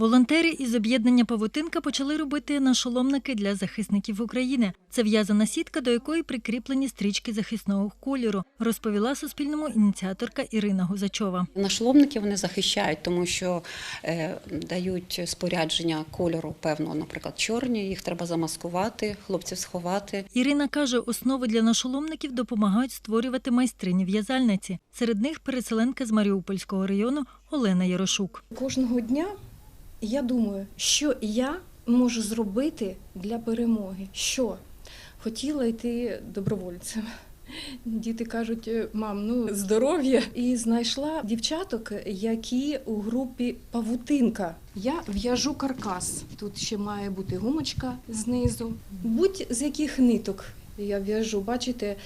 Волонтери із об'єднання Павутинка почали робити нашоломники для захисників України. Це в'язана сітка, до якої прикріплені стрічки захисного кольору, розповіла Суспільному ініціаторка Ірина Гузачова. Нашоломники вони захищають, тому що е, дають спорядження кольору певного, наприклад, чорні. Їх треба замаскувати, хлопців сховати. Ірина каже, основи для нашоломників допомагають створювати майстрині в'язальниці. Серед них переселенка з Маріупольського району Олена Ярошук. Кожного дня я думаю, що я можу зробити для перемоги. Що? Хотіла йти добровольцем. Діти кажуть, мам, ну здоров'я. І знайшла дівчаток, які у групі павутинка. Я в'яжу каркас. Тут ще має бути гумочка знизу. Будь з яких ниток я в'яжу, бачите.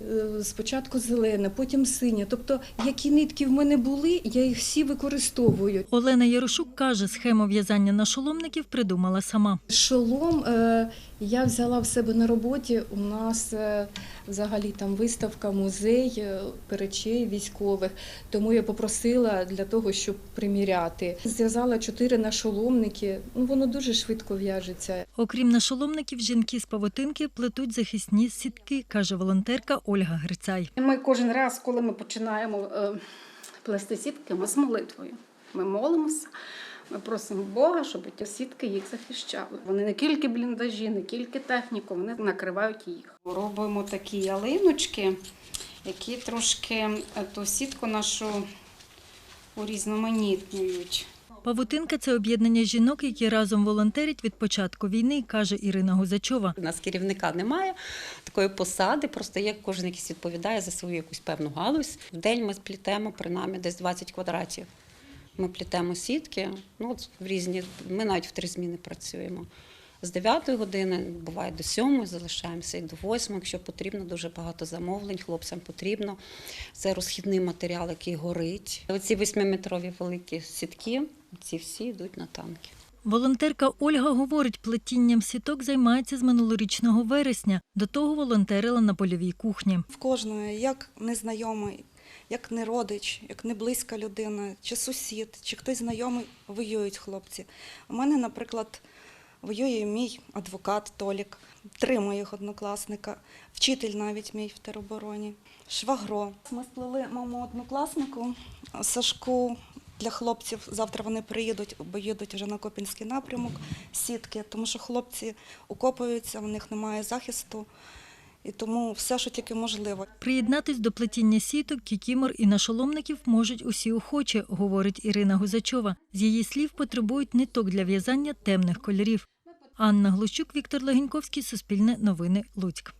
Е, Спочатку зелене, потім синє. Тобто, які нитки в мене були, я їх всі використовую. Олена Ярошук каже, схему в'язання нашоломників придумала сама. Шолом е, я взяла в себе на роботі. У нас е, взагалі там виставка, музей е, речей військових. Тому я попросила для того, щоб приміряти. Зв'язала чотири нашоломники. Ну воно дуже швидко в'яжеться. Окрім нашоломників, жінки з павутинки плетуть захисні сітки, каже волонтерка Ольга Грицай. Ми кожен раз, коли ми починаємо е, плести сітки, ми з молитвою. Ми молимося, ми просимо Бога, щоб ті сітки їх захищали. Вони не тільки бліндажі, не тільки техніку, вони накривають їх. Робимо такі ялиночки, які трошки е, ту сітку нашу урізноманітнюють. Павутинка це об'єднання жінок, які разом волонтерять від початку війни, каже Ірина Гузачова. У нас керівника немає такої посади, просто є кожен якийсь відповідає за свою якусь певну галузь. В день ми сплітемо принаймні десь 20 квадратів. Ми плітемо сітки, ну от в різні. Ми навіть в три зміни працюємо. З 9 години, буває до 7, залишаємося і до 8, якщо потрібно, дуже багато замовлень, хлопцям потрібно. Це розхідний матеріал, який горить. Оці 8-метрові великі сітки, ці всі йдуть на танки. Волонтерка Ольга говорить, плетінням сіток займається з минулорічного вересня. До того волонтерила на польовій кухні. в кожної, як незнайомий, як не родич, як не близька людина, чи сусід, чи хтось знайомий, воюють хлопці. У мене, наприклад, воює мій адвокат Толік, три моїх однокласника, вчитель навіть мій в теробороні, швагро. Ми сплели моєму однокласнику Сашку. Для хлопців завтра вони приїдуть, бо їдуть вже на Копінський напрямок, сітки, тому що хлопці окопуються, у них немає захисту, і тому все, що тільки можливо. Приєднатись до плетіння сіток, кікімор і нашоломників можуть усі охочі, говорить Ірина Гузачова. З її слів потребують ниток для в'язання темних кольорів. Анна Глущук, Віктор Легеньковський, Суспільне новини, Луцьк.